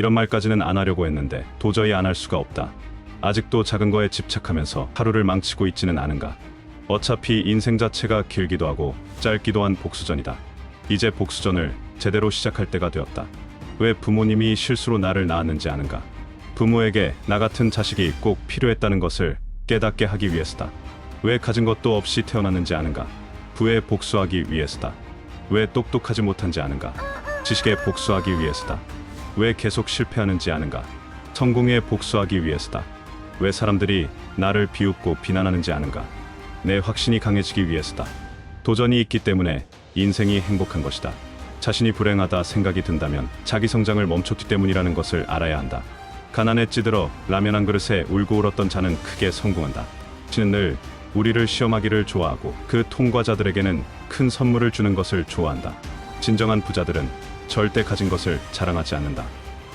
이런 말까지는 안 하려고 했는데 도저히 안 할 수가 없다. 아직도 작은 거에 집착하면서 하루를 망치고 있지는 않은가. 어차피 인생 자체가 길기도 하고 짧기도 한 복수전이다. 이제 복수전을 제대로 시작할 때가 되었다. 왜 부모님이 실수로 나를 낳았는지 아는가? 부모에게 나 같은 자식이 꼭 필요했다는 것을 깨닫게 하기 위해서다. 왜 가진 것도 없이 태어났는지 아는가? 부에 복수하기 위해서다. 왜 똑똑하지 못한지 아는가? 지식에 복수하기 위해서다. 왜 계속 실패하는지 아는가? 성공에 복수하기 위해서다. 왜 사람들이 나를 비웃고 비난하는지 아는가? 내 확신이 강해지기 위해서다. 도전이 있기 때문에 인생이 행복한 것이다. 자신이 불행하다 생각이 든다면 자기 성장을 멈췄기 때문이라는 것을 알아야 한다. 가난에 찌들어 라면 한 그릇에 울고 울었던 자는 크게 성공한다. 신은 늘 우리를 시험하기를 좋아하고 그 통과자들에게는 큰 선물을 주는 것을 좋아한다. 진정한 부자들은 절대 가진 것을 자랑하지 않는다.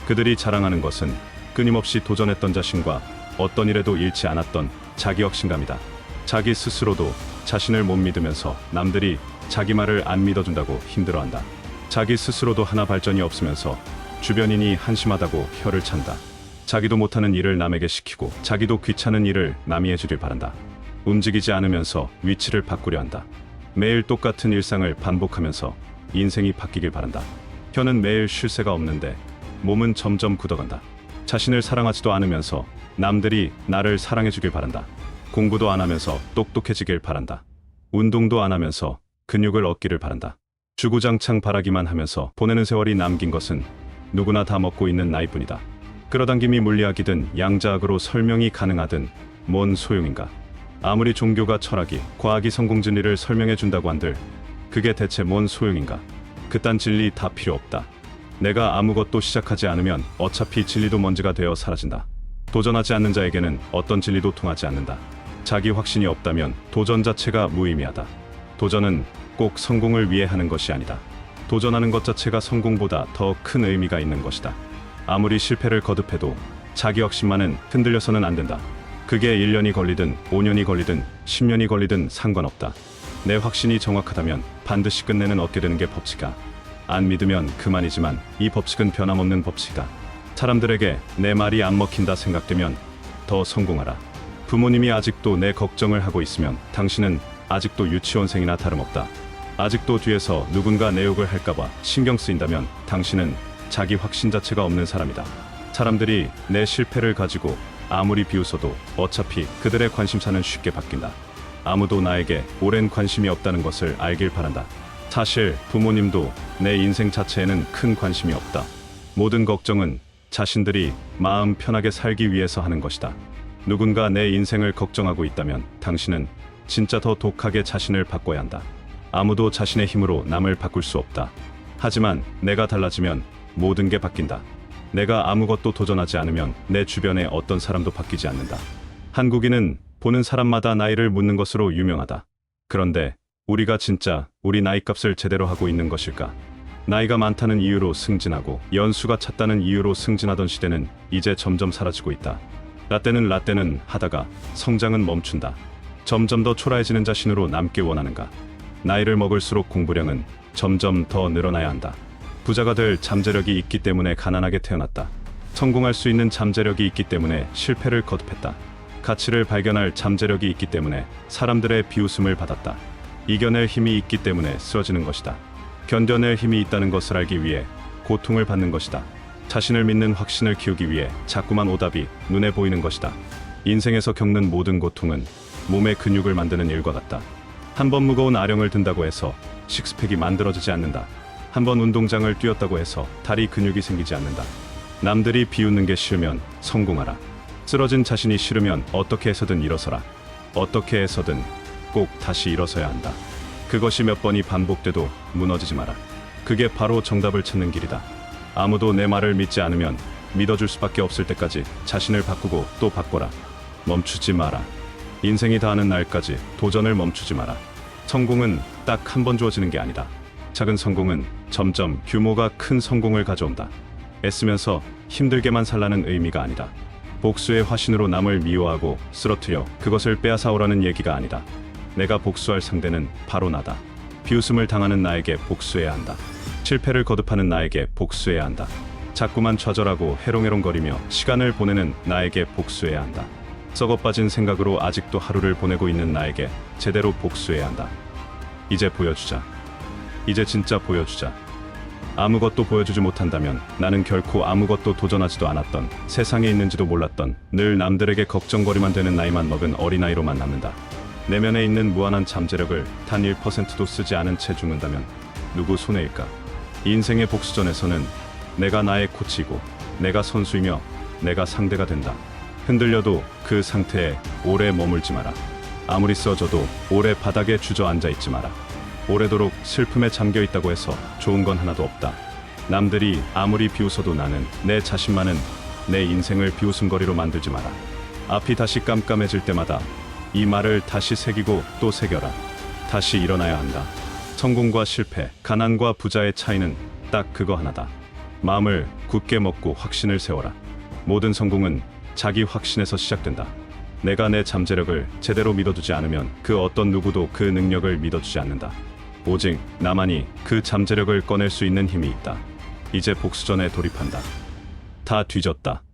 그들이 자랑하는 것은 끊임없이 도전했던 자신과 어떤 일에도 잃지 않았던 자기 확신감이다. 자기 스스로도 자신을 못 믿으면서 남들이 자기 말을 안 믿어준다고 힘들어한다. 자기 스스로도 하나 발전이 없으면서 주변인이 한심하다고 혀를 찬다. 자기도 못하는 일을 남에게 시키고 자기도 귀찮은 일을 남이 해주길 바란다. 움직이지 않으면서 위치를 바꾸려 한다. 매일 똑같은 일상을 반복하면서 인생이 바뀌길 바란다. 혀는 매일 쉴 새가 없는데 몸은 점점 굳어간다. 자신을 사랑하지도 않으면서 남들이 나를 사랑해주길 바란다. 공부도 안 하면서 똑똑해지길 바란다. 운동도 안 하면서 근육을 얻기를 바란다. 주구장창 바라기만 하면서 보내는 세월이 남긴 것은 누구나 다 먹고 있는 나이뿐이다. 끌어당김이 물리학이든 양자학으로 설명이 가능하든 뭔 소용인가? 아무리 종교가 철학이 과학이 성공 진리를 설명해 준다고 한들 그게 대체 뭔 소용인가? 그딴 진리 다 필요 없다. 내가 아무것도 시작하지 않으면 어차피 진리도 먼지가 되어 사라진다. 도전하지 않는 자에게는 어떤 진리도 통하지 않는다. 자기 확신이 없다면 도전 자체가 무의미하다. 도전은 꼭 성공을 위해 하는 것이 아니다. 도전하는 것 자체가 성공보다 더 큰 의미가 있는 것이다. 아무리 실패를 거듭해도 자기 확신만은 흔들려서는 안 된다. 그게 1년이 걸리든 5년이 걸리든 10년이 걸리든 상관없다. 내 확신이 정확하다면 반드시 끝내는 얻게 되는 게 법칙이다. 안 믿으면 그만이지만 이 법칙은 변함없는 법칙이다. 사람들에게 내 말이 안 먹힌다 생각되면 더 성공하라. 부모님이 아직도 내 걱정을 하고 있으면 당신은 아직도 유치원생이나 다름없다. 아직도 뒤에서 누군가 내 욕을 할까봐 신경 쓰인다면 당신은 자기 확신 자체가 없는 사람이다. 사람들이 내 실패를 가지고 아무리 비웃어도 어차피 그들의 관심사는 쉽게 바뀐다. 아무도 나에게 오랜 관심이 없다는 것을 알길 바란다. 사실 부모님도 내 인생 자체에는 큰 관심이 없다. 모든 걱정은 자신들이 마음 편하게 살기 위해서 하는 것이다. 누군가 내 인생을 걱정하고 있다면 당신은 진짜 더 독하게 자신을 바꿔야 한다. 아무도 자신의 힘으로 남을 바꿀 수 없다. 하지만 내가 달라지면 모든 게 바뀐다. 내가 아무것도 도전하지 않으면 내 주변의 어떤 사람도 바뀌지 않는다. 한국인은 보는 사람마다 나이를 묻는 것으로 유명하다. 그런데 우리가 진짜 우리 나이값을 제대로 하고 있는 것일까? 나이가 많다는 이유로 승진하고 연수가 찼다는 이유로 승진하던 시대는 이제 점점 사라지고 있다. 라떼는 라떼는 하다가 성장은 멈춘다. 점점 더 초라해지는 자신으로 남길 원하는가? 나이를 먹을수록 공부량은 점점 더 늘어나야 한다. 부자가 될 잠재력이 있기 때문에 가난하게 태어났다. 성공할 수 있는 잠재력이 있기 때문에 실패를 거듭했다. 가치를 발견할 잠재력이 있기 때문에 사람들의 비웃음을 받았다. 이겨낼 힘이 있기 때문에 쓰러지는 것이다. 견뎌낼 힘이 있다는 것을 알기 위해 고통을 받는 것이다. 자신을 믿는 확신을 키우기 위해 자꾸만 오답이 눈에 보이는 것이다. 인생에서 겪는 모든 고통은 몸의 근육을 만드는 일과 같다. 한 번 무거운 아령을 든다고 해서 식스팩이 만들어지지 않는다. 한 번 운동장을 뛰었다고 해서 다리 근육이 생기지 않는다. 남들이 비웃는 게 싫으면 성공하라. 쓰러진 자신이 싫으면 어떻게 해서든 일어서라. 어떻게 해서든 꼭 다시 일어서야 한다. 그것이 몇 번이 반복돼도 무너지지 마라. 그게 바로 정답을 찾는 길이다. 아무도 내 말을 믿지 않으면 믿어줄 수밖에 없을 때까지 자신을 바꾸고 또 바꿔라. 멈추지 마라. 인생이 다하는 날까지 도전을 멈추지 마라. 성공은 딱 한 번 주어지는 게 아니다. 작은 성공은 점점 규모가 큰 성공을 가져온다. 애쓰면서 힘들게만 살라는 의미가 아니다. 복수의 화신으로 남을 미워하고 쓰러뜨려 그것을 빼앗아오라는 얘기가 아니다. 내가 복수할 상대는 바로 나다. 비웃음을 당하는 나에게 복수해야 한다. 실패를 거듭하는 나에게 복수해야 한다. 자꾸만 좌절하고 해롱해롱거리며 시간을 보내는 나에게 복수해야 한다. 썩어 빠진 생각으로 아직도 하루를 보내고 있는 나에게 제대로 복수해야 한다. 이제 보여주자. 이제 진짜 보여주자. 아무것도 보여주지 못한다면 나는 결코 아무것도 도전하지도 않았던 세상에 있는지도 몰랐던 늘 남들에게 걱정거리만 되는 나이만 먹은 어린아이로만 남는다. 내면에 있는 무한한 잠재력을 단 1%도 쓰지 않은 채 죽는다면 누구 손해일까? 인생의 복수전에서는 내가 나의 코치이고 내가 선수이며 내가 상대가 된다. 흔들려도 그 상태에 오래 머물지 마라. 아무리 쓰러져도 오래 바닥에 주저앉아 있지 마라. 오래도록 슬픔에 잠겨 있다고 해서 좋은 건 하나도 없다. 남들이 아무리 비웃어도 나는 내 자신만은 내 인생을 비웃음거리로 만들지 마라. 앞이 다시 깜깜해질 때마다 이 말을 다시 새기고 또 새겨라. 다시 일어나야 한다. 성공과 실패, 가난과 부자의 차이는 딱 그거 하나다. 마음을 굳게 먹고 확신을 세워라. 모든 성공은 자기 확신에서 시작된다. 내가 내 잠재력을 제대로 믿어두지 않으면 그 어떤 누구도 그 능력을 믿어주지 않는다. 오직 나만이 그 잠재력을 꺼낼 수 있는 힘이 있다. 이제 복수전에 돌입한다. 다 뒤졌다.